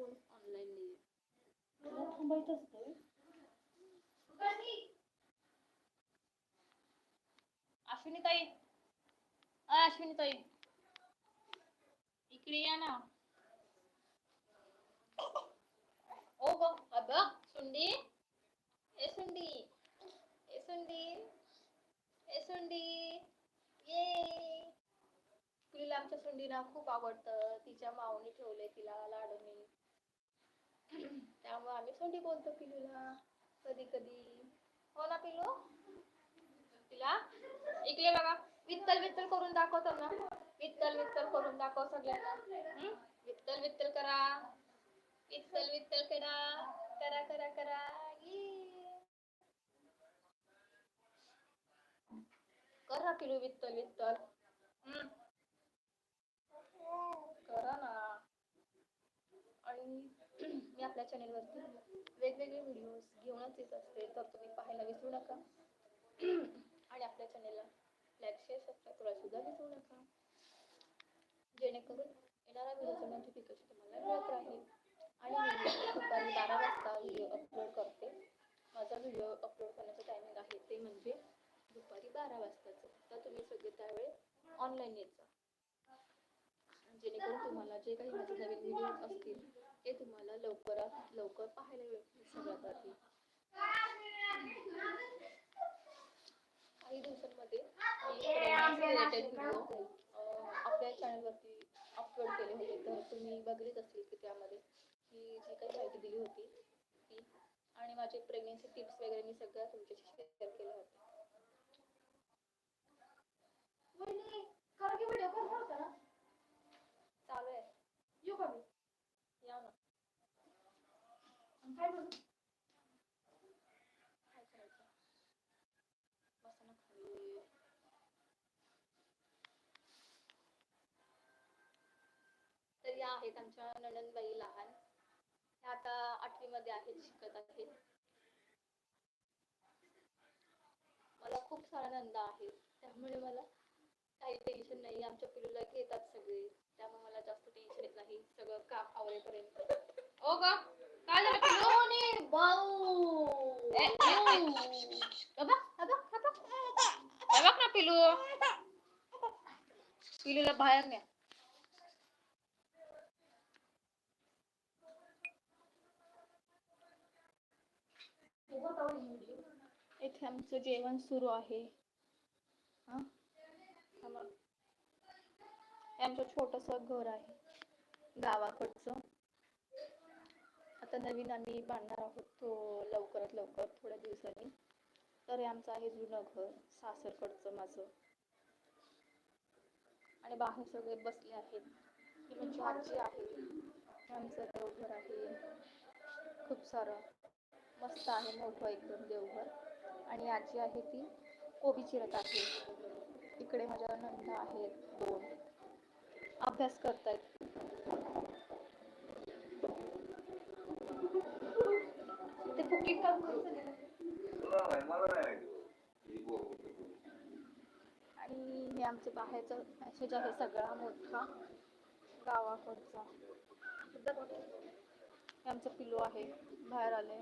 कोण ऑनलाईन थांबायचं असतं अश्विनी ताई अय अश्विनी ताई इकडे या ना. ओ ग अब सुंडी. ए सुंडी. ए सुंडी. ए सुंडी. ये. तुला आमच्या सुंडीला खूप आवडतं. तिच्या माऊनी ठेवले तिला लाडूनी. सुंडी बोलतो पिलूला. कधी कधी. हो ना पिलू? तिला इकडे बघा. वित्तल वित्तल करून दाखवतो ना वित्तल वित्तल करून दाखव सगळ्यांना. वित्तल वित्तल करा. वित्तल वित्तल करा. करा करा करा. करा पिलू वित्तल वित्तल हम्म करा ना आणि मी आपल्या चॅनेलवरती वेगवेगळे व्हिडिओज घेऊनच येत असते तर तुम्ही पाहायला विसरू नका. आणि आपल्या चॅनेलला लाईक शेअर सबस्क्राईब करायला सुद्धा विसरू नका. जेणेकरून येणारा व्हिडिओचं नोटिफिकेशन तुम्हाला मिळत राहील. आणि मी दुपारी बारा वाजता व्हिडिओ अपलोड करते. माझा व्हिडिओ अपलोड करण्याचं टायमिंग आहे ते म्हणजे दुपारी बारा वाजताचं. तर तुम्ही सगळे त्यावेळेस ऑनलाईन येत जा. जेणेकरून तुम्हाला जे काही माझे नवीन व्हिडिओ असतील ते तुम्हाला लवकरात लवकर पाहायला मिळतील सगळ्यात आधी. काही दिवसांमध्ये व्हिडिओ आपल्या चॅनलवरती अपलोड केले होते. तर तुम्ही बघितच असतील की त्यामध्ये की जी काही माहिती दिली होती ती आणि माझे प्रेग्नेन्सी टिप्स वगैरे मी सगळ्या तुमच्याशी शेअर केल्या होत्या वहिनी करा की व्हिडिओ कॉल होता ना चालू आहे येऊ का मी या ना आणि काय बोलू काय करायचं बसा ना खाली तर या आहेत आमच्या नणनबाई लहान. ह्या आता आठवीमध्ये आहेत शिकत आहेत. मला खूप सारा नंद आहे. त्यामुळे मला काही टेन्शन नाही. आमच्या पिलूला घेतात सगळे. त्यामुळे मला जास्त टेन्शन येत नाही. सगळं काम आवरेपर्यंत. हो ओ ग? काय झालं? ए, अबा, अबा, अबा. हे बघ ना पिलू पिलूला बाहेर न्या इथे आमचं जेवण सुरू आहे हा थांबा. हे आमचं छोटस घर आहे गावाकडचं आता नवीन आम्ही बांधणार आहोत तो लवकरात लवकर थोड्या दिवसांनी. तर हे आमचं आहे जुनं घर सासरकडचं माझं. आणि बाहेर सगळे बसले आहेत. ही म्हणजे आजी आहे. आमचं देवघर आहे. खूप सारं मस्त आहे मोठं एकदम देवघर. आणि आजी आहे ती कोबी चिरत आहे. इकडे माझ्या नंदा आहेत दोन. अभ्यास करतायत ते बुकिंग काम करतं आणि हे आमचं बाहेरचं मॅसेज आहे सगळा मोठा गावाकडचा. आमचं पिलो आहे बाहेर आले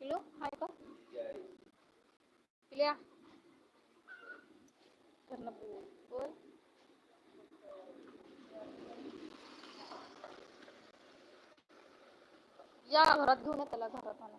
पिलो हाय का? पिल्या? बोल. बोल. या घरात घेऊन ये त्याला घरात आणा